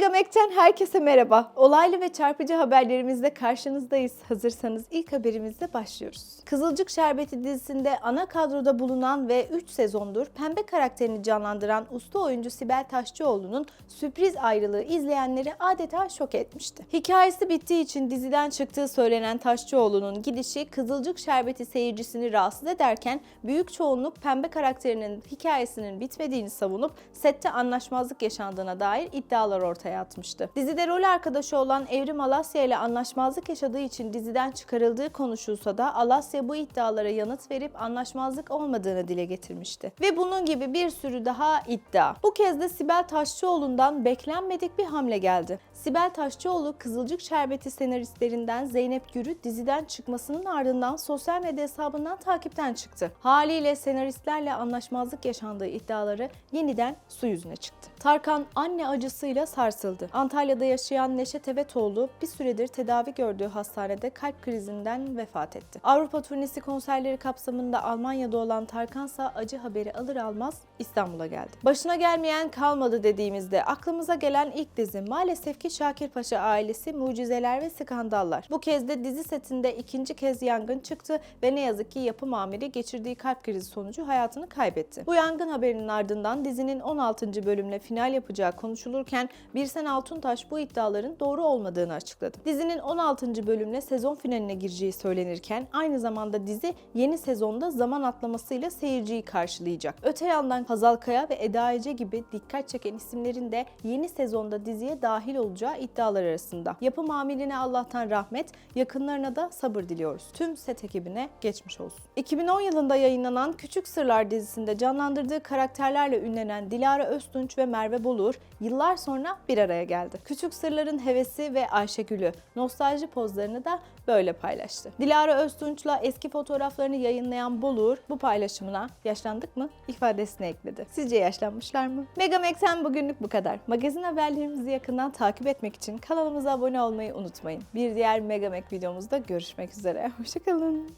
Megamek'ten herkese merhaba. Olaylı ve çarpıcı haberlerimizle karşınızdayız. Hazırsanız ilk haberimizle başlıyoruz. Kızılcık Şerbeti dizisinde ana kadroda bulunan ve 3 sezondur pembe karakterini canlandıran usta oyuncu Sibel Taşçıoğlu'nun sürpriz ayrılığı izleyenleri adeta şok etmişti. Hikayesi bittiği için diziden çıktığı söylenen Taşçıoğlu'nun gidişi Kızılcık Şerbeti seyircisini rahatsız ederken büyük çoğunluk pembe karakterinin hikayesinin bitmediğini savunup sette anlaşmazlık yaşandığına dair iddialar ortaya atmıştı. Dizide rol arkadaşı olan Evrim Alasya ile anlaşmazlık yaşadığı için diziden çıkarıldığı konuşulsa da Alasya bu iddialara yanıt verip anlaşmazlık olmadığını dile getirmişti. Ve bunun gibi bir sürü daha iddia. Bu kez de Sibel Taşçıoğlu'ndan beklenmedik bir hamle geldi. Sibel Taşçıoğlu Kızılcık Şerbeti senaristlerinden Zeynep Gür'ü diziden çıkmasının ardından sosyal medya hesabından takipten çıktı. Haliyle senaristlerle anlaşmazlık yaşandığı iddiaları yeniden su yüzüne çıktı. Tarkan anne acısıyla sarsıldı. Antalya'da yaşayan Neşet Evetoğlu bir süredir tedavi gördüğü hastanede kalp krizinden vefat etti. Avrupa turnesi konserleri kapsamında Almanya'da olan Tarkansa acı haberi alır almaz İstanbul'a geldi. Başına gelmeyen kalmadı dediğimizde aklımıza gelen ilk dizi maalesef ki Şakir Paşa ailesi Mucizeler ve Skandallar. Bu kez de dizi setinde ikinci kez yangın çıktı ve ne yazık ki yapım amiri geçirdiği kalp krizi sonucu hayatını kaybetti. Bu yangın haberinin ardından dizinin 16. bölümle final yapacağı konuşulurken Birsen Altuntaş bu iddiaların doğru olmadığını açıkladı. Dizinin 16. bölümle sezon finaline gireceği söylenirken aynı zamanda dizi yeni sezonda zaman atlamasıyla seyirciyi karşılayacak. Öte yandan Hazal Kaya ve Eda Ece gibi dikkat çeken isimlerin de yeni sezonda diziye dahil olacağı iddialar arasında. Yapım amirine Allah'tan rahmet, yakınlarına da sabır diliyoruz. Tüm set ekibine geçmiş olsun. 2010 yılında yayınlanan Küçük Sırlar dizisinde canlandırdığı karakterlerle ünlenen Dilara Öztunç ve Merve Bolur yıllar sonra bir araya geldi. Küçük Sırların hevesi ve Ayşegül'ü nostalji pozlarını da böyle paylaştı. Dilara Öztunç'la eski fotoğraflarını yayınlayan Bolur bu paylaşımına yaşlandık mı ifadesini ekledi. Sizce yaşlanmışlar mı? Megamex'ten bugünlük bu kadar. Magazin haberlerimizi yakından takip etmek için kanalımıza abone olmayı unutmayın. Bir diğer Megamek videomuzda görüşmek üzere. Hoşçakalın.